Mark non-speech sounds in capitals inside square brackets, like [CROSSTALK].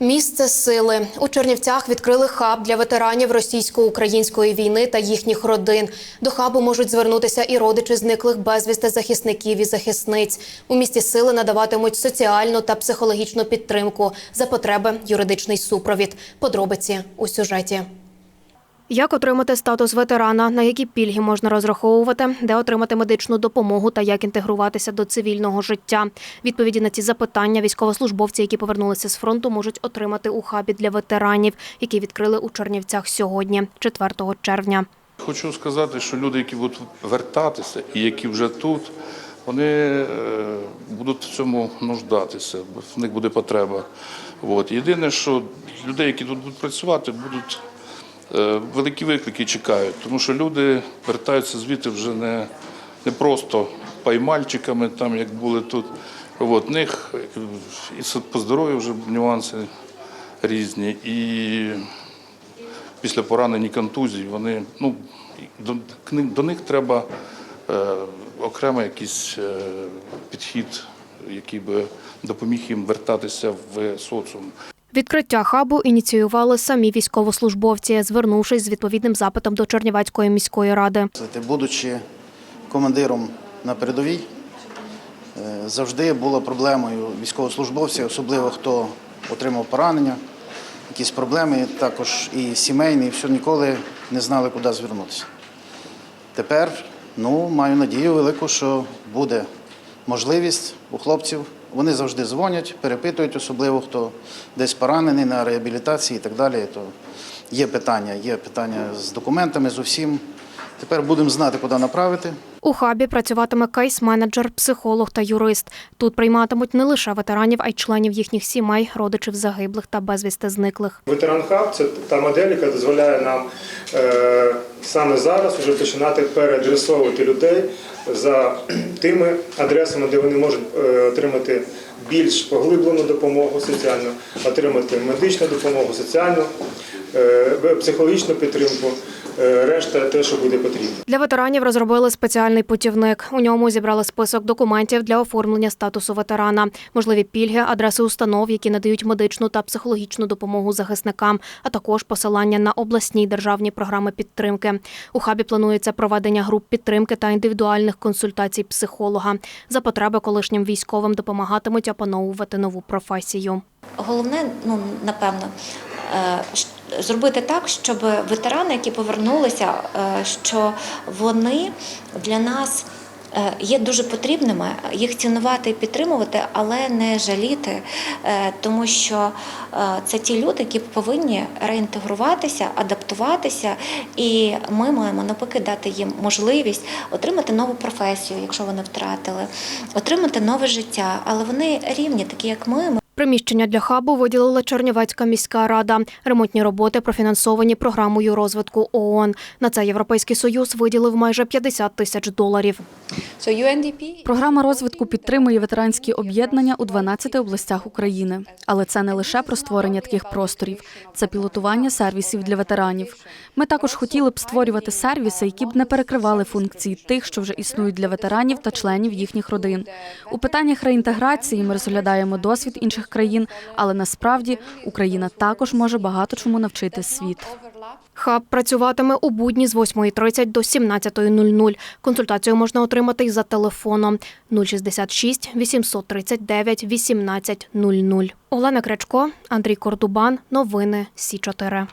Місце сили у Чернівцях відкрили хаб для ветеранів російсько-української війни та їхніх родин. До хабу можуть звернутися і родичі зниклих безвісти захисників і захисниць. У місті сили надаватимуть соціальну та психологічну підтримку за потреби юридичний супровід. Подробиці у сюжеті. Як отримати статус ветерана, на які пільги можна розраховувати, де отримати медичну допомогу та як інтегруватися до цивільного життя? Відповіді на ці запитання військовослужбовці, які повернулися з фронту, можуть отримати у хабі для ветеранів, який відкрили у Чернівцях сьогодні, 4 червня. Хочу сказати, що люди, які будуть вертатися і які вже тут, вони е, будуть в цьому нуждатися, бо в них буде потреба. От. Єдине, що людей, які тут будуть працювати, будуть великі виклики чекають, тому що люди вертаються звідти вже не, не просто паймальчиками, там, як були тут. От. Них е, і по здоров'ю вже нюанси різні. І після поранень і контузій, вони ну до, до них треба е, окремо якийсь е, підхід, який би допоміг їм вертатися в соціум. Відкриття хабу ініціювали самі військовослужбовці, звернувшись з відповідним запитом до Чернівецької міської ради. Будучи командиром на передовій, е, завжди була проблемою військовослужбовців, особливо хто отримав поранення, якісь проблеми, також і сімейні, і все ніколи не знали, куди звернутися. Тепер ну, маю надію велику, що буде можливість у хлопців. Вони завжди дзвонять, перепитують, особливо хто десь поранений на реабілітації і так далі. То є питання, є питання з документами, з усім. Тепер будемо знати, куди направити. У хабі працюватиме кейс-менеджер, психолог та юрист. Тут прийматимуть не лише ветеранів, а й членів їхніх сімей, родичів загиблих та безвісти зниклих. Ветеран Хаб це та модель, яка дозволяє нам е, саме зараз вже починати переадресовувати людей за [CLEARS THROAT] тими адресами, де вони можуть е, отримати більш поглиблену допомогу соціальну, отримати медичну допомогу, соціальну, е, психологічну підтримку, решта те, що буде потрібно. Для ветеранів розробили спеціальний путівник. У ньому зібрали список документів для оформлення статусу ветерана, можливі пільги, адреси установ, які надають медичну та психологічну допомогу захисникам, а також посилання на обласні й державні програми підтримки. У хабі планується проведення груп підтримки та індивідуальних консультацій психолога. За потреби колишнім військовим допомагатимуть опановувати нову професію. Головне, ну напевно, е, зробити так, щоб ветерани, які повернулися, е, що вони для нас. е, Є дуже потрібними їх цінувати і підтримувати, але не жаліти, е, тому що е, це ті люди, які повинні реінтегруватися, адаптуватися, і ми маємо навпаки дати їм можливість отримати нову професію, якщо вони втратили, отримати нове життя. Але вони рівні, такі як ми. Приміщення для хабу виділила Чернівецька міська рада. Ремонтні роботи профінансовані програмою розвитку ООН. На це Європейський Союз виділив майже 50 тисяч доларів. Програма розвитку підтримує ветеранські об'єднання у 12 областях України. Але це не лише про створення таких просторів, це пілотування сервісів для ветеранів. Ми також хотіли б створювати сервіси, які б не перекривали функції тих, що вже існують для ветеранів та членів їхніх родин. У питаннях реінтеграції ми розглядаємо досвід інших країн, але насправді Україна також може багато чому навчити світ. Хаб працюватиме у будні з 8.30 до 17.00. Консультацію можна отримати й за телефоном 066 839 1800. Олена Крячко, Андрій Кордубан. Новини Сі 4